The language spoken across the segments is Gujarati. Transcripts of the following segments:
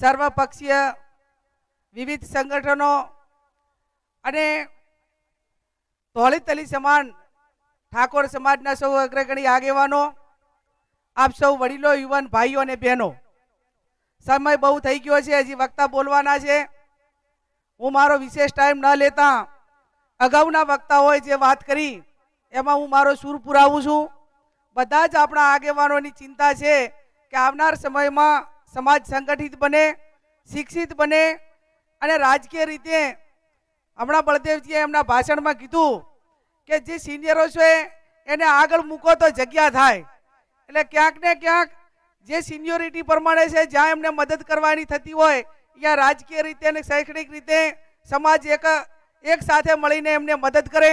સર્વપક્ષીય વિવિધ સંગઠનો અને ધોળીતલી સમાન, ઠાકોર સમાજના સૌ અગ્રગણી આગેવાનો, આપ સૌ વડીલો, યુવાન ભાઈઓ અને બહેનો, સમય બહુ થઈ ગયો છે, હજી વક્તા બોલવાના છે. હું મારો વિશેષ ટાઈમ ન લેતા અગાઉના વક્તાઓએ જે વાત કરી, એમાં હું મારો સૂર પુરાવું છું. બધા જ આપણા આગેવાનોની ચિંતા છે કે આવનાર સમયમાં સમાજ સંગઠિત બને, શિક્ષિત બને અને રાજકીય રીતે હમણાં બળદેવજીએ એમના ભાષણમાં કીધું કે જે સિનિયરો છે એને આગળ મૂકો તો જગ્યા થાય. એટલે ક્યાંક ને ક્યાંક જે સિનિયોરિટી પ્રમાણે છે, જ્યાં એમને મદદ કરવાની થતી હોય, ત્યાં રાજકીય રીતે અને શૈક્ષણિક રીતે સમાજ એક એક સાથે મળીને એમને મદદ કરે.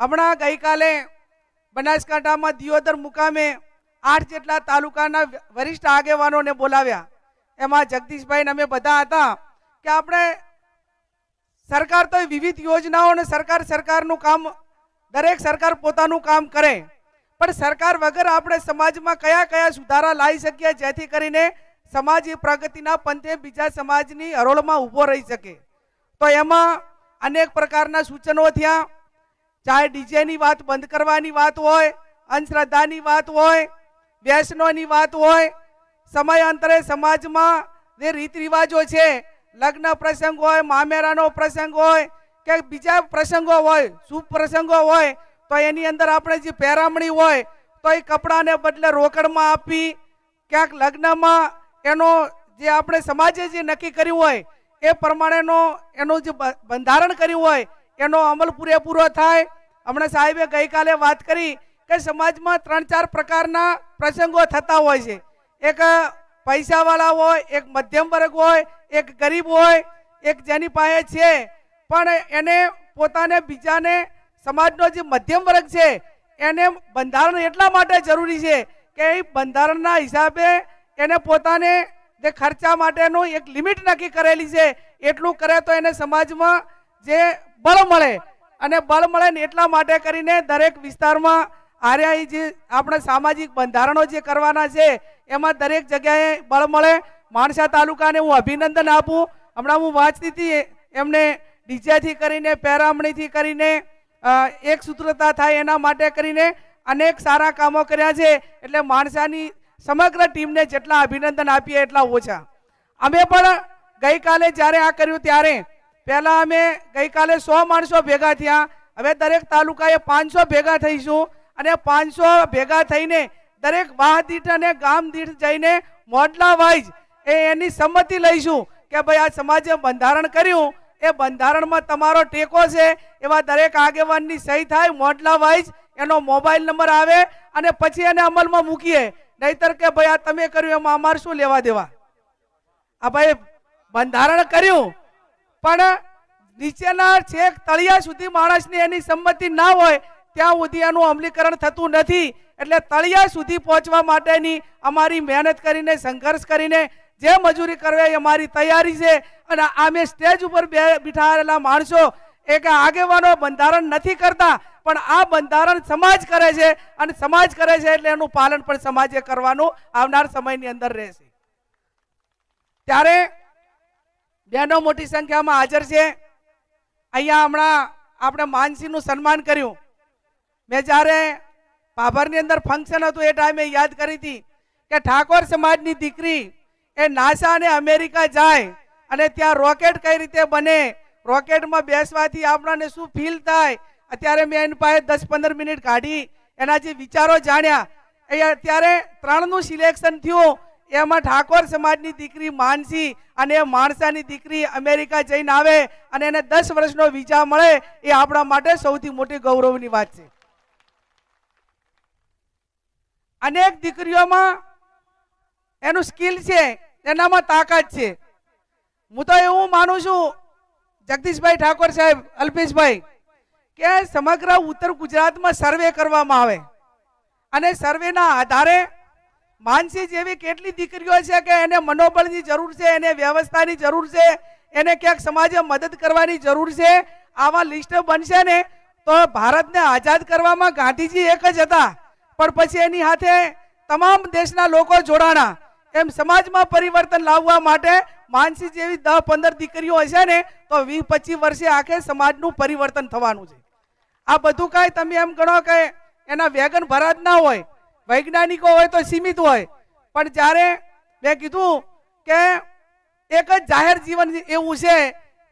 હમણાં ગઈકાલે બનાસકાંઠામાં દિયોદર મુકામે આઠ જેટલા તાલુકાના વરિષ્ઠ આગેવાનોને બોલાવ્યા. એમાં જગદીશભાઈ અમે બધા હતા કે આપણે સરકાર તો વિવિધ યોજનાઓ અને સરકાર સરકારનું કામ, દરેક સરકાર પોતાનું કામ કરે. પણ સરકાર વગર આપણે સમાજમાં કયા કયા સુધારા લાવી શકીએ જેથી કરીને સમાજ એ પ્રગતિના પંથે બીજા સમાજની હરોળમાં ઊભો રહી શકે. તો એમાં અનેક પ્રકારના સૂચનો થયા. ચાહે ડીજેની વાત, બંધ કરવાની વાત હોય, અંધશ્રદ્ધાની વાત હોય, વ્યસનોની વાત હોય સમયાંતરે સમાજમાં જે રીત રિવાજો છે, લગ્ન પ્રસંગ હોય, મામેરાનો પ્રસંગ હોય કે બીજા પ્રસંગો હોય, શુભ પ્રસંગો હોય, તો એની અંદર આપણે જે પહેરામણી હોય, તો એ કપડાને બદલે રોકડમાં આપી ક્યાંક લગ્નમાં એનો જે આપણે સમાજે જે નક્કી કર્યું હોય, એ પ્રમાણેનો એનું જે બંધારણ કર્યું હોય, એનો અમલ પૂરેપૂરો થાય. હમણાં સાહેબે ગઈકાલે વાત કરી કે સમાજમાં ત્રણ ચાર પ્રકારના પ્રસંગો થતા હોય છે. એક પૈસાવાળા હોય, એક મધ્યમ વર્ગ હોય, એક ગરીબ હોય, એક જેની પાસે છે, પણ એને પોતાને બીજાને સમાજનો જે મધ્યમ વર્ગ છે, એને બંધારણ એટલા માટે જરૂરી છે કે એ બંધારણના હિસાબે એને પોતાને જે ખર્ચા માટેનું એક લિમિટ નક્કી કરેલી છે, એટલું કરે તો એને સમાજમાં જે બળ મળે. અને બળ મળે ને એટલા માટે કરીને દરેક વિસ્તારમાં આર્યા જે આપણે સામાજિક બંધારણો જે કરવાના છે એમાં દરેક જગ્યાએ બળ મળે. માણસા તાલુકાને હું અભિનંદન આપું. હમણાં હું વાંચતી હતી એમને ડીજેથી કરીને, પેરામણીથી કરીને એક સૂત્રતા થાય એના માટે કરીને અનેક સારા કામો કર્યા છે. એટલે માણસાની સમગ્ર ટીમને જેટલા અભિનંદન આપીએ એટલા ઓછા. અમે પણ ગઈકાલે જ્યારે આ કર્યું ત્યારે, પહેલાં અમે ગઈકાલે સો માણસો ભેગા થયા. હવે દરેક તાલુકાએ પાંચસો ભેગા થઈશું અને પાંચસો ભેગા થઈને દરેક વાહ અને ગામ દીઠ જઈને મોડલા વાઇઝ એ એની સંમતિ લઈશું કે ભાઈ આ સમાજે બંધારણ કર્યું, એ બંધારણમાં તમારો ટેકો છે, એવા દરેક આગેવાનની સહી થાય, મોડલા વાઇઝ એનો મોબાઈલ નંબર આવે અને પછી એને અમલમાં મૂકીએ. નહીતર કે ભાઈ આ તમે કર્યું, એમાં અમારે શું લેવા દેવા? આ ભાઈ બંધારણ કર્યું, પણ નીચેના છેક તળિયા સુધી માણસની એની સંમતિ ના હોય ત્યાં સુધી એનું અમલીકરણ થતું નથી. એટલે તળિયા સુધી પહોંચવા માટેની અમારી મહેનત કરીને, સંઘર્ષ કરીને જે મજૂરી કરવી એ અમારી તૈયારી છે. અને અમે સ્ટેજ ઉપર બિઠાયેલા માણસો એ કે આગેવાનો બંધારણ નથી કરતા, પણ આ બંધારણ સમાજ કરે છે. અને સમાજ કરે છે એટલે એનું પાલન પણ સમાજે કરવાનું આવનાર સમયની અંદર રહેશે. ત્યારે બહેનો મોટી સંખ્યામાં હાજર છે. અહીંયા હમણાં આપણે માનસીનું સન્માન કર્યું. મેં જ્યારે પાભરની અંદર ફંક્શન હતું એ ટાઈમે યાદ કરી હતી કે ઠાકોર સમાજની દીકરી એ નાસા અને અમેરિકા જાય અને ત્યાં રોકેટ કઈ રીતે બને? રોકેટમાં બેસવાથી આપણને શું ફીલ થાય? અત્યારે મેં એની પાસે દસ પંદર મિનિટ કાઢી. એના જે વિચારો જાણ્યા, એ અત્યારે ત્રણનું સિલેક્શન થયું. એમાં ઠાકોર સમાજની દીકરી માનસી અને માણસાની દીકરી અમેરિકા જઈને આવે અને એને દસ વર્ષનો વિઝા મળે, એ આપણા માટે સૌથી મોટી ગૌરવની વાત છે. અનેક દીકરીઓમાં એનું સ્કિલ છે, એનામાં તાકાત છે. હું તો એવું માનું છું, જગદીશભાઈ ઠાકોર સાહેબ, અલ્પેશભાઈ, કે સમગ્ર ઉત્તર ગુજરાતમાં સર્વે કરવામાં આવે. અને સર્વેના આધારે માનસી જેવી કેટલી દીકરીઓ છે કે એને મનોબળની જરૂર છે, એને વ્યવસ્થાની જરૂર છે, એને ક્યાંક સમાજે મદદ કરવાની જરૂર છે, આવા લિસ્ટ બનશે ને, તો ભારતને આઝાદ કરવામાં ગાંધીજી એક જ હતા. પણ પછી એની સાથે તમામ દેશના લોકો જોડાણા. એમ સમાજમાં પરિવર્તન લાવવા માટે માનસી જેવી દસ પંદર દીકરીઓ હશે ને, તો વીસ પચીસ વર્ષે આખે સમાજનું પરિવર્તન થવાનું છે. આ બધું કાંઈ તમે એમ ગણો કે એના વેગન ભરા જ ના હોય, વૈજ્ઞાનિકો હોય તો સીમિત હોય. પણ જ્યારે મેં કીધું કે એક જ જાહેર જીવન એવું છે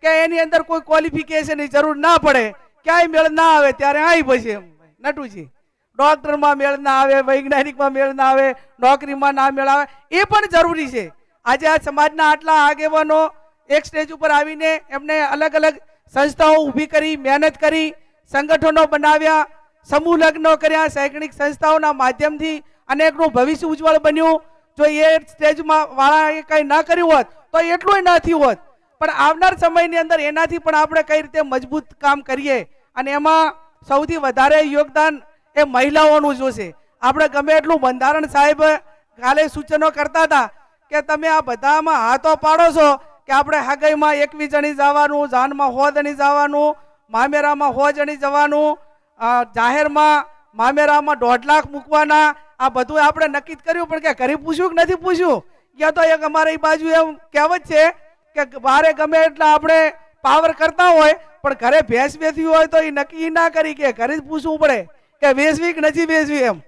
કે એની અંદર કોઈ ક્વોલિફિકેશનની જરૂર ના પડે, ક્યાંય મેળ ના આવે, ત્યારે આવી પછી એમ. નટુજી. ડોક્ટરમાં મેળ ના આવે, વૈજ્ઞાનિકમાં મેળ ના આવે, નોકરીમાં ના મેળ આવે એ પણ જરૂરી છે. આજે આ સમાજના આટલા આગેવાનો એક સ્ટેજ ઉપર આવીને એમને અલગ અલગ સંસ્થાઓ ઊભી કરી, મહેનત કરી, સંગઠનો બનાવ્યા, સમૂહ લગ્નો કર્યા, શૈક્ષણિક સંસ્થાઓના માધ્યમથી અનેકનું ભવિષ્ય ઉજ્જવળ બન્યું. જો એ સ્ટેજમાં વાળાએ કંઈ ન કર્યું હોત, તો એટલું ન થયું હોત. પણ આવનાર સમયની અંદર એનાથી પણ આપણે કઈ રીતે મજબૂત કામ કરીએ? અને એમાં સૌથી વધારે યોગદાન એ મહિલાઓનું જોશે આપણે ગમે એટલું બંધારણ સાહેબ કાલે સૂચનો કરતા હતા કે તમે આ બધામાં હાથો પાડો છો કે આપણે હગાઈમાં એકવીસ જણી જવાનું, જાનમાં હો જણી જવાનું, મામેરામાં હો જણી જવાનું જાહેરમાં મામેરામાં દોઢ લાખ મૂકવાના, આ બધું આપણે નક્કી કર્યું, પણ કે ઘરે પૂછ્યું કે નથી પૂછ્યું? ક્યાં તો એક અમારી બાજુ એમ કહેવત છે કે બારે ગમે એટલા આપણે પાવર કરતા હોય, પણ ઘરે ભેંસ બેસી હોય તો એ નક્કી ના કરી કે ઘરે જ પૂછવું પડે. કે વેચવી કે નથી વેચવી એમ?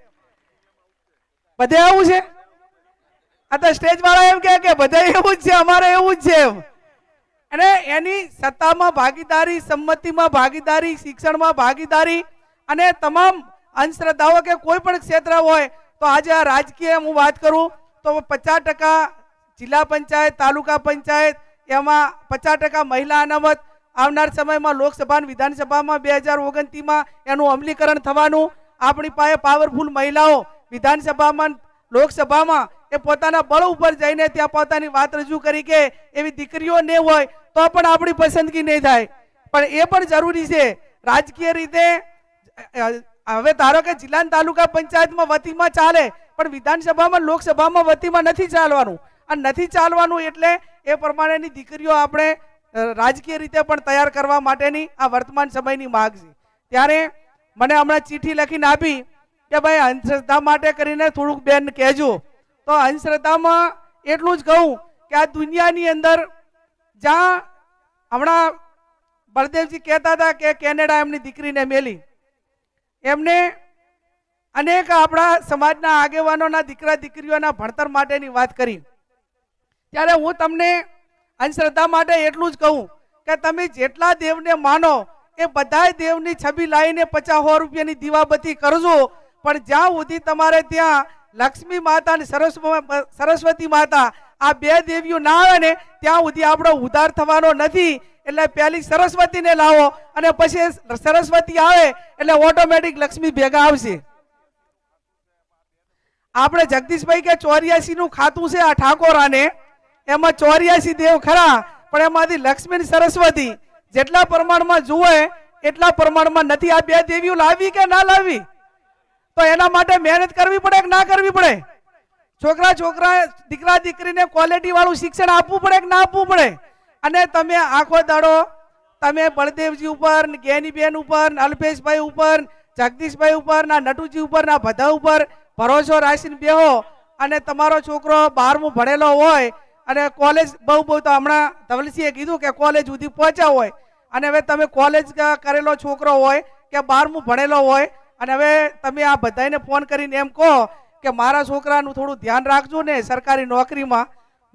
બધે આવું છે? આ તો સ્ટેજ વાળા એમ કે બધા એવું જ છે, અમારે એવું જ છે એમ. અને એની સત્તામાં ભાગીદારી, સંમતિમાં ભાગીદારી, શિક્ષણમાં ભાગીદારી અને તમામ અંધશ્રદ્ધાઓ કે કોઈ પણ ક્ષેત્ર હોય, તો આજે આ રાજકીય હું વાત કરું, તો પચાસ ટકા જિલ્લા પંચાયત, તાલુકા પંચાયત, એમાં પચાસ ટકા મહિલા અનામત આવનાર સમયમાં લોકસભા વિધાનસભામાં બે હજાર ઓગણત્રીસમાં એનું અમલીકરણ થવાનું. આપણી પાસે પાવરફુલ મહિલાઓ વિધાનસભામાં, લોકસભામાં એ પોતાના બળ ઉપર જઈને ત્યાં પોતાની વાત રજૂ કરી કે એવી દીકરીઓ ને હોય તો પણ આપણી પસંદગી નહીં થાય. પણ એ પણ જરૂરી છે. રાજકીય રીતે હવે ધારો કે જિલ્લા તાલુકા પંચાયતમાં વતીમાં ચાલે, પણ વિધાનસભામાં, લોકસભામાં વતીમાં નથી ચાલવાનું. અને નથી ચાલવાનું એટલે એ પ્રમાણેની દીકરીઓ આપણે રાજકીય રીતે પણ તૈયાર કરવા માટેની આ વર્તમાન સમયની માગ છે. ત્યારે મને હમણાં ચિઠ્ઠી લખીને આપી કે ભાઈ અંધશ્રદ્ધા માટે કરીને થોડુંક બેન કહેજો. તો અંધશ્રદ્ધામાં એટલું જ કહું કે આ દુનિયાની અંદર જ્યાં હમણાં બળદેવજી કહેતા હતા કે કેનેડા એમની દીકરીને મેલી. એમને અનેક આપણા સમાજના આગેવાનોના દીકરા દીકરીઓના ભણતર માટેની વાત કરી. ત્યારે હું તમને અંધશ્રદ્ધા માટે એટલું જ કહું કે તમે જેટલા દેવને માનો એ બધાય દેવની છબી લાવીને પચાસ સો રૂપિયાની દીવાબત્તી કરજો. પણ જ્યાં સુધી તમારે ત્યાં લક્ષ્મી માતા અને સરસ્વ- સરસ્વતી માતા આ બે દેવીઓ ના આવે ને, ત્યાં સુધી આપણો ઉધાર થવાનો નથી. એટલે પહેલી સરસ્વતીને લાવો અને પછી સરસ્વતી આવે એટલે ઓટોમેટિક લક્ષ્મી ભેગા આવશે. આપણે જગદીશભાઈ કે ચોર્યાસી નું ખાતું છે આ ઠાકોરાને એમાં ચોર્યાસી દેવ ખરા, પણ એમાંથી લક્ષ્મી સરસ્વતી, જેટલા પ્રમાણમાં જુએ, એટલા પ્રમાણમાં નથી. આ બે દેવીઓ લાવી કે ના લાવી? તો એના માટે મહેનત કરવી પડે કે ના કરવી પડે? છોકરા છોકરા, દીકરા, દીકરીને ક્વોલિટી વાળું શિક્ષણ આપવું પડે કે ના આપવું પડે? અને તમે આખો દાડો, તમે બળદેવજી ઉપર જ્ઞાનીબેન ઉપર, અલ્પેશભાઈ ઉપર, જગદીશભાઈ ઉપર, ના નટુજી ઉપર, ના બધા ઉપર ભરોસો રાખીને બેહો. અને તમારો છોકરો બારમું ભણેલો હોય અને કોલેજ બહુ બહુ તો હમણાં ધવલસિંહે કીધું કે કોલેજ સુધી પહોંચ્યા હોય. અને હવે તમે કોલેજ કરેલો છોકરો હોય કે બારમું ભણેલો હોય, અને હવે તમે આ બધાને ફોન કરીને એમ કહો કે મારા છોકરાનું થોડું ધ્યાન રાખજો ને સરકારી નોકરીમાં.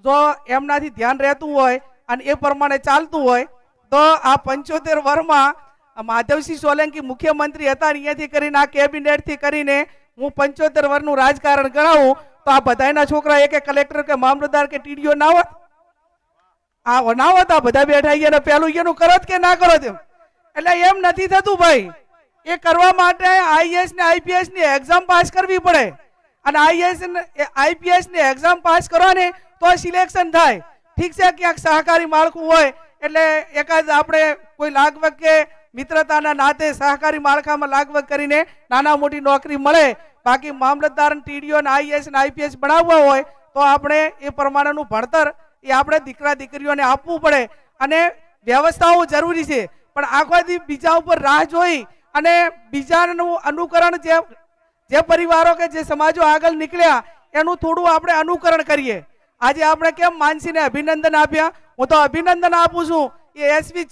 જો એમનાથી ધ્યાન રહેતું હોય અને એ પ્રમાણે ચાલતું હોય, તો આ પંચોતેર વર્ષમાં માધવસિંહ સોલંકી મુખ્યમંત્રી હતા અહીંયાથી કરીને આ કેબિનેટથી કરીને હું પંચોતેર વર્ષનું રાજકારણ ગણાવું તો આ બધાના છોકરા એક કલેક્ટર કે મામલતદાર કે ટીડીઓ ના હોત? આ ના હોત બધા બેઠા અહીંયા પેલું એનું કરત કે ના કરો એટલે એમ નથી થતું ભાઈ. એ કરવા માટે આઈએસ ને આઈપીએસની એક્ઝામ પાસ કરવી પડે. અને આઈએસ આઈપીએસની એક્ઝામ પાસ કરો ને તો સિલેક્શન થાય. ઠીક છે, ક્યાંક સહકારી માળખું હોય, એટલે એકાદ આપણે કોઈ લાગવગ કે મિત્રતાના નાતે સહકારી માળખામાં લાગવગ કરીને નાના મોટી નોકરી મળે. બાકી મામલતદાર ટીડીઓ ને આઈએસ ને આઈપીએસ બનાવવા હોય તો આપણે એ પ્રમાણેનું ભણતર એ આપણે દીકરા દીકરીઓને આપવું પડે. અને વ્યવસ્થાઓ જરૂરી છે. પણ આખોથી બીજા ઉપર રાહ જોઈ અને બીજાનું અનુકરણ જે જે પરિવારો કે જે સમાજો આગળ નીકળ્યા, એનું થોડું આપણે અનુકરણ કરીએ. આજે આપણે કેમ માનસીને અભિનંદન આપ્યા? હું તો અભિનંદન આપું છું. એ એસવી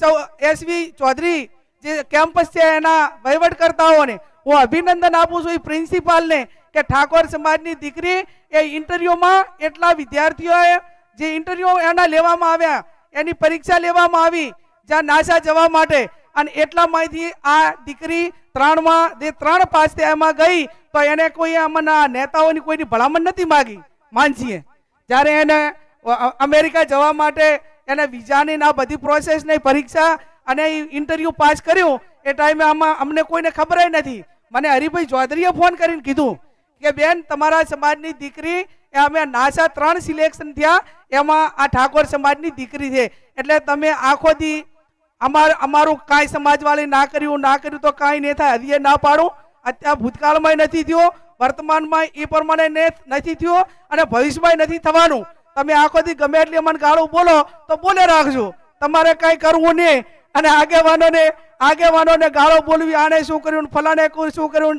એસવી ચૌધરી જે કેમ્પસ છે એના વહીવટકર્તાઓને હું અભિનંદન આપું છું એ પ્રિન્સિપાલને કે ઠાકોર સમાજની દીકરી એ ઇન્ટરવ્યુમાં એટલા વિદ્યાર્થીઓએ જે ઇન્ટરવ્યુ એના લેવામાં આવ્યા, એની પરીક્ષા લેવામાં આવી, જ્યાં નાસા જવા માટે અને એટલા એટલામાંથી આ દીકરી ત્રણમાં, જે ત્રણ પાસ એમાં ગઈ, તો એને કોઈ આમાંના નેતાઓની કોઈની ભલામણ નથી માગી, માનસીએ. જ્યારે એને અમેરિકા જવા માટે એને વિઝાની ના બધી પ્રોસેસની પરીક્ષા અને ઇન્ટરવ્યુ પાસ કર્યું, એ ટાઈમે આમાં અમને કોઈને ખબર નથી. મને હરિભાઈ ચૌધરીએ ફોન કરીને કીધું કે, બેન, તમારા સમાજની દીકરી, એ અમે નાસા ત્રણ સિલેક્શન થયા, એમાં આ ઠાકોર સમાજની દીકરી છે. એટલે તમે આખો દી અમાર, અમારું કાંઈ સમાજવાળી ના કર્યું ના કર્યું તો કાંઈ નહીં થાય હજી ના પાડું. અત્યારે ભૂતકાળમાં નથી થયો, વર્તમાનમાં એ પ્રમાણે નથી થયો અને ભવિષ્યમાં નથી થવાનું. તમે આખો દી ગમે એટલી અમને ગાળું બોલો, તો બોલે રાખજો. તમારે કાંઈ કરવું નહીં. અને આગેવાનોને આગેવાનોને ગાળો બોલવી, આને શું કર્યું, ફલાને શું કર્યું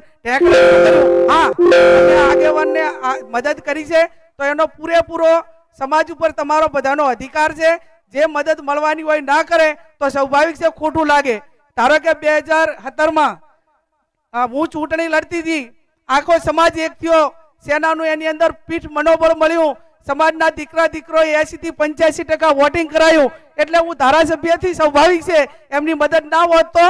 હા આગેવાનને મદદ કરી છે, તો એનો પૂરેપૂરો સમાજ ઉપર તમારો બધાનો અધિકાર છે. જે મદદ મળવાની હોય ના કરે, તો સ્વાભાવિક છે, ખોટું લાગે. ધારો કે બે હજાર સત્તરમાં હું ચૂંટણી લડતી હતી, આખો સમાજ એક થયો. સેનાનું એની અંદર પીઠ મનોબળ મળ્યું. સમાજના દીકરા દીકરો એસી થી પંચ્યાસી ટકા વોટિંગ કરાયું. એટલે હું ધારાસભ્યથી સ્વાભાવિક છે, એમની મદદ ના હોત તો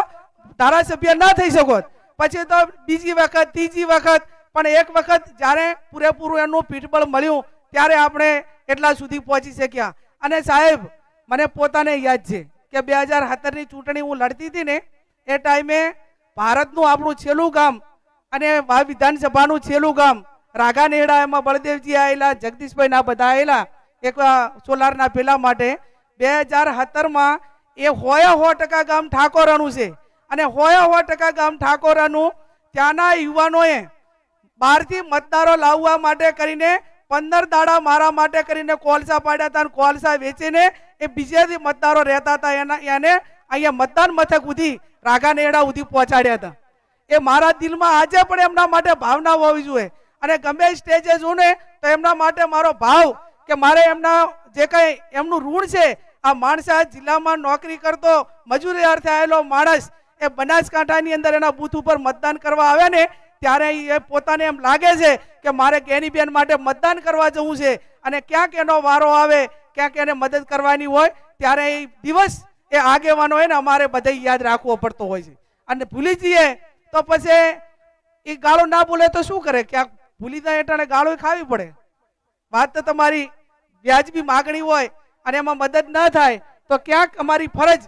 ધારાસભ્ય ના થઈ શકો પછી તો બીજી વખત, ત્રીજી વખત, પણ એક વખત જ્યારે પૂરેપૂરું એનું પીઠબળ મળ્યું, ત્યારે આપણે એટલા સુધી પહોંચી શક્યા. અને સાહેબ, મને પોતાને યાદ છે કે બે હજાર સત્તરની ચૂંટણી હું લડતી હતી ને, એ ટાઈમે ભારતનું આપણું છેલ્લું ગામ અને વિધાનસભાનું છેલ્લું ગામ રાગા નેડા એમાં બળદેવજી આવેલા જગદીશભાઈ ના બધા આવેલા એક સોલારના પેલા માટે. બે હજાર સત્તરમાં એ હોયા સો ટકા ગામ ઠાકોરાનું છે. અને હોયા સો ટકા ગામ ઠાકોરાનું ત્યાંના યુવાનોએ બહારથી મતદારો લાવવા માટે કરીને પંદર દાડા મારા માટે કરીને કોલસા પાડ્યા હતા અને કોલસા વેચીને એ બીજેથી મતદારો રહેતા હતા. એના એને અહીંયા મતદાન મથક સુધી રાગા નેડા સુધી પહોંચાડ્યા હતા. એ મારા દિલમાં આજે પણ એમના માટે ભાવના હોવી જોઈએ. અને ગમે સ્ટેજે છું ને, તો એમના માટે મારો ભાવ કે મારે એમના જે કંઈ એમનું ઋણ છે, આ માણસા જિલ્લામાં નોકરી કરતો મજૂરી અર્થે આવેલો માણસ એ બનાસકાંઠાની અંદર એના બૂથ ઉપર મતદાન કરવા આવે ને, ત્યારે એ પોતાને એમ લાગે છે કે મારે કેનીબેન માટે મતદાન કરવા જવું છે. અને ક્યાંક એનો વારો આવે, ક્યાંક એને મદદ કરવાની હોય, ત્યારે એ દિવસ એ આગેવાનો હોય ને, અમારે બધે યાદ રાખવો પડતો હોય છે. અને ભૂલી જઈએ તો પછી એ ગાળો ના બોલે તો શું કરે? ક્યાંક ભૂલી જાય એટલે ગાળો ખાવી પડે. વાત તો તમારી વ્યાજબી માગણી હોય અને એમાં મદદ ન થાય, તો ક્યાંક અમારી ફરજ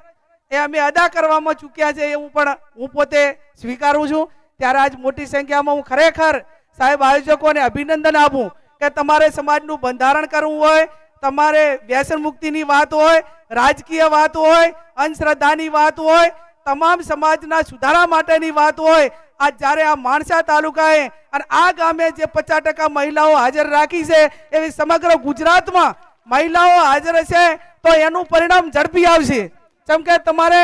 એ અમે અદા કરવામાં ચૂક્યા છે એવું પણ હું પોતે સ્વીકારું છું. ત્યારે આજ મોટી સંખ્યામાં હું ખરેખર સાહેબ આયોજકોને અભિનંદન આપું કે તમારે સમાજનું બંધારણ કરવું હોય, તમારે વ્યસન મુક્તિની વાત હોય, રાજકીય વાત હોય, અંધશ્રદ્ધાની વાત હોય, તમામ સમાજના સુધારા માટેની વાત હોય આજ જ્યારે આ માણસા તાલુકાએ અને આ ગામે જે પચાસ ટકા મહિલાઓ હાજર રાખી છે, એવી સમગ્ર ગુજરાતમાં મહિલાઓ હાજર છે તો એનું પરિણામ ઝડપી આવશે. જેમ કે તમારે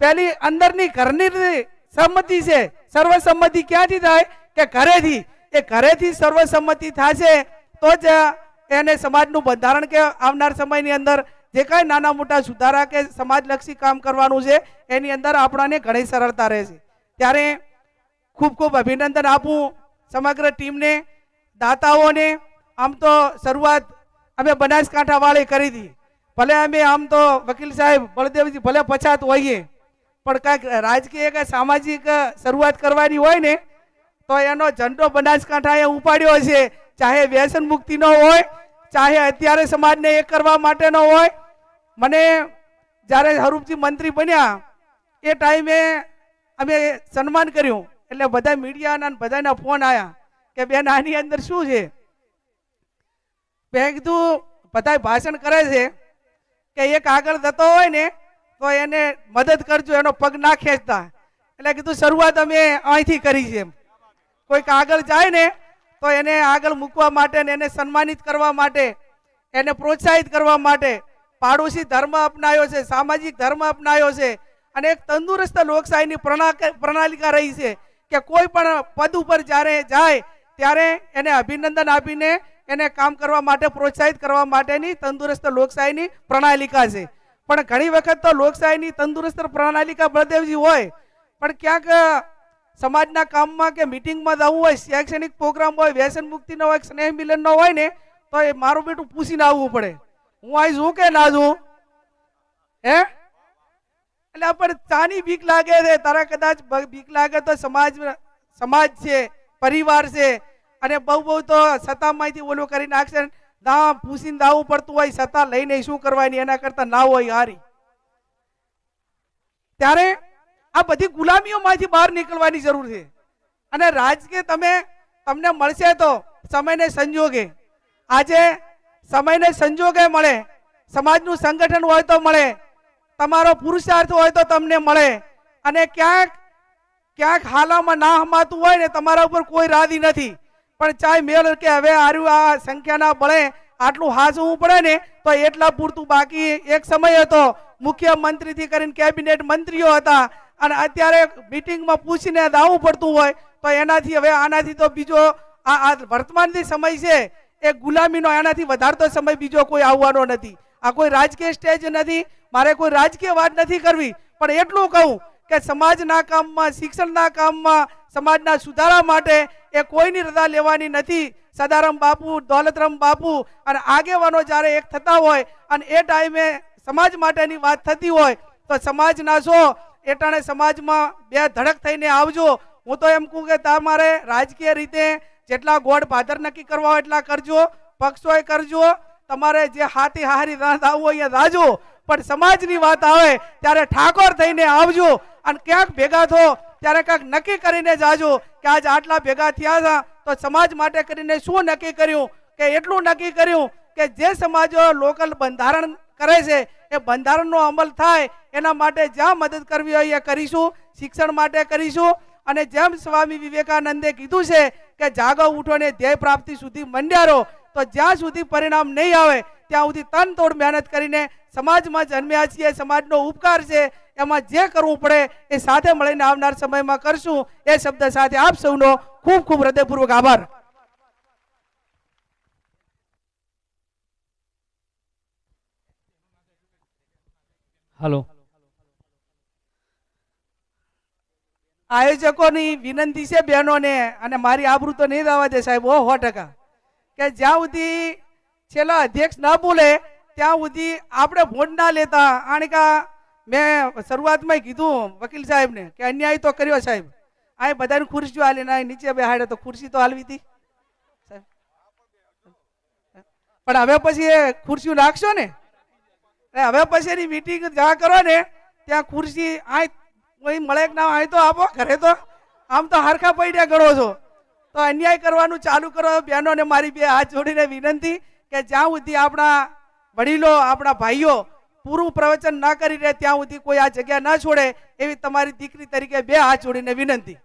પહેલી અંદરની ઘરની સંમતિ છે, સર્વસંમતિ ક્યાંથી થાય? કે ઘરેથી. એ ઘરેથી સર્વસંમતિ થશે તો જ એને સમાજનું બંધારણ કે આવનાર સમયની અંદર જે કાંઈ નાના મોટા સુધારા કે સમાજલક્ષી કામ કરવાનું છે, એની અંદર આપણાને ઘણી સરળતા રહેશે. ત્યારે ખૂબ ખૂબ અભિનંદન આપું સમગ્ર ટીમને, દાતાઓને. આમ તો શરૂઆત અમે બનાસકાંઠાવાળી કરી હતી ભલે અમે આમ તો વકીલ સાહેબ બળદેવજી ભલે પછાત હોઈએ, પણ કાંઈક રાજકીય કે સામાજિક શરૂઆત કરવાની હોય ને, તો એનો ઝંડો બનાસકાંઠાએ ઉપાડ્યો છે. ચાહે વ્યસન મુક્તિનો હોય, ચાહે અત્યારે સમાજને એક કરવા માટેનો હોય. મને જ્યારે હરૂપજી મંત્રી બન્યા, એ ટાઈમે અમે સન્માન કર્યું. એટલે બધા મીડિયાના બધાના ફોન આવ્યા કે બેન, આની અંદર શું છે? મેં કીધું બધા ભાષણ કરે છે કે એક આગળ જતો હોય ને, તો એને મદદ કરજો, એનો પગ ના ખેંચતા. એટલે કીધું, શરૂઆત અમે અહીંથી કરી છે. કોઈક આગળ જાય ને, તો એને આગળ મૂકવા માટે ને એને સન્માનિત કરવા માટે, એને પ્રોત્સાહિત કરવા માટે પાડોશી ધર્મ અપનાયો છે, સામાજિક ધર્મ અપનાયો છે અને એક તંદુરસ્ત લોકશાહીની પ્રણા- પ્રણાલિકા રહી છે. કે કોઈ પણ પદ ઉપર જ્યારે જાય, ત્યારે એને અભિનંદન આપીને એને કામ કરવા માટે પ્રોત્સાહિત કરવા માટેની તંદુરસ્ત લોકશાહીની પ્રણાલિકા છે. પણ ઘણી વખત તો લોકશાહીની તંદુરસ્ત પ્રણાલિકા બળદેવજી હોય, પણ ક્યાંક સમાજના કામમાં કે મિટિંગમાં જવું હોય, શૈક્ષણિક પ્રોગ્રામ હોય, વ્યસન મુક્તિનો હોય, સ્નેહ મિલનનો હોય ને, તો એ મારું બેટું પૂછીને આવવું પડે. હું અહીં છું કે ના છું? હે? એટલે આપણે ચાની બીક લાગે છે? તારા કદાચ બીક લાગે તો સમાજ સમાજ છે, પરિવાર છે, અને બહુ બહુ તો સત્તામાંથી ઓલું કરી નાખશે દા ભૂસીને દાવું પડતું હોય, સત્તા લઈને શું કરવાની? એના કરતા ના હોય હારી. ત્યારે આ બધી ગુલામીઓમાંથી બહાર નીકળવાની જરૂર છે. અને રાજકીય તમે, તમને મળશે તો સમયને સંજોગે. આજે સમયને સંજોગે મળે. સમાજનું સંગઠન હોય તો મળે. તમારો પુરુષાર્થ હોય તો તમને મળે. અને ક્યાંક ક્યાંક હાલામાં ના હમાતું હોય ને, તમારા ઉપર કોઈ રાદી નથી. પણ ચાય મેળ કે હવે આર્યું આ સંખ્યાના બળે આટલું હાજવું પડે ને, તો એટલા પૂરતું બાકી એક સમય હતો. મુખ્યમંત્રીથી કરીને કેબિનેટ મંત્રીઓ હતા. અને અત્યારે મિટિંગમાં પૂછીને દાવું પડતું હોય, તો એનાથી હવે આનાથી તો બીજો આ વર્તમાનની સમય છે. એ ગુલામીનો એનાથી વધારતો સમય બીજો કોઈ આવવાનો નથી. આ કોઈ રાજકીય સ્ટેજ નથી, મારે કોઈ રાજકીય વાત નથી કરવી. પણ એટલું કહું કે સમાજના કામમાં, શિક્ષણના કામમાં, સમાજના સુધારા માટે એ કોઈની રજા લેવાની નથી. સદારામ બાપુ, દોલતરામ બાપુ અને આગેવાનો જ્યારે એક થતા હોય અને એ ટાઈમે સમાજ માટેની વાત થતી હોય, તો સમાજના છો એટાણે સમાજમાં બે ધડક થઈને આવજો. હું તો એમ કહું કે તમારે રાજકીય રીતે જેટલા ગોળ ભાદર નક્કી કરવા હોય એટલા કરજો, પક્ષોએ કરજો. તમારે જે હાથી હારી રાંધ આવવું હોય એ રાજો પણ સમાજની વાત આવે ત્યારે ઠાકોર થઈને આવજો અને ક્યાંક ભેગા થો ત્યારે ક્યાંક નક્કી કરીને જાજો કે આજ આટલા ભેગા થયા હતા, તો સમાજ માટે કરીને શું નક્કી કર્યું? કે એટલું નક્કી કર્યું કે જે સમાજો લોકલ બંધારણ કરે છે, એ બંધારણનો અમલ થાય, એના માટે જ્યાં મદદ કરવી હોય એ કરીશું, શિક્ષણ માટે કરીશું. અને જેમ સ્વામી વિવેકાનંદે કીધું છે કે જાગો, ઉઠો ને ધ્યેય પ્રાપ્તિ સુધી મંડ્યારો તો જ્યાં સુધી પરિણામ નહીં આવે ત્યાં સુધી તન તોડ મહેનત કરીને સમાજમાં જન્મ્યા છીએ સમાજનો ઉપકાર છે એમાં જે કરવું પડે એ સાથે મળીને આવનાર સમયમાં કરશું. એ શબ્દ સાથે આપ સૌનો ખૂબ ખૂબ હૃદયપૂર્વક આભાર. હલો આયોજકોની વિનંતી છે બહેનોને અને મારી આબરૂ તો નહીં દાવા દે સાહેબ ઓ સો ટકા. કે જ્યાં સુધી છેલ્લા અધ્યક્ષ ના બોલે, ત્યાં સુધી આપણે ભોટ ના લેતા. આણકા મેં શરૂઆતમાં કીધું વકીલ સાહેબને કે અન્યાય તો કર્યો સાહેબ. આ બધાની ખુરશીઓ હાલી ના નીચે બેહાડે તો ખુરશી તો હાલવી હતી. પણ હવે પછી એ ખુરશીઓ નાખશો ને? હવે પછી એની મીટિંગ જ્યાં કરો ને, ત્યાં ખુરશી આ કોઈ મળે કે ના આય તો આપો, ઘરે તો. આમ તો હારખા પૈડ્યા ગણો છો. તો અન્યાય કરવાનું ચાલુ કરો. બહેનોને મારી બે હાથ જોડીને વિનંતી કે જ્યાં સુધી આપણા વડીલો, આપણા ભાઈઓ પૂરું પ્રવચન ના કરી રહે, ત્યાં સુધી કોઈ આ જગ્યા ના છોડે, એવી તમારી દીકરી તરીકે બે હાથ જોડીને વિનંતી.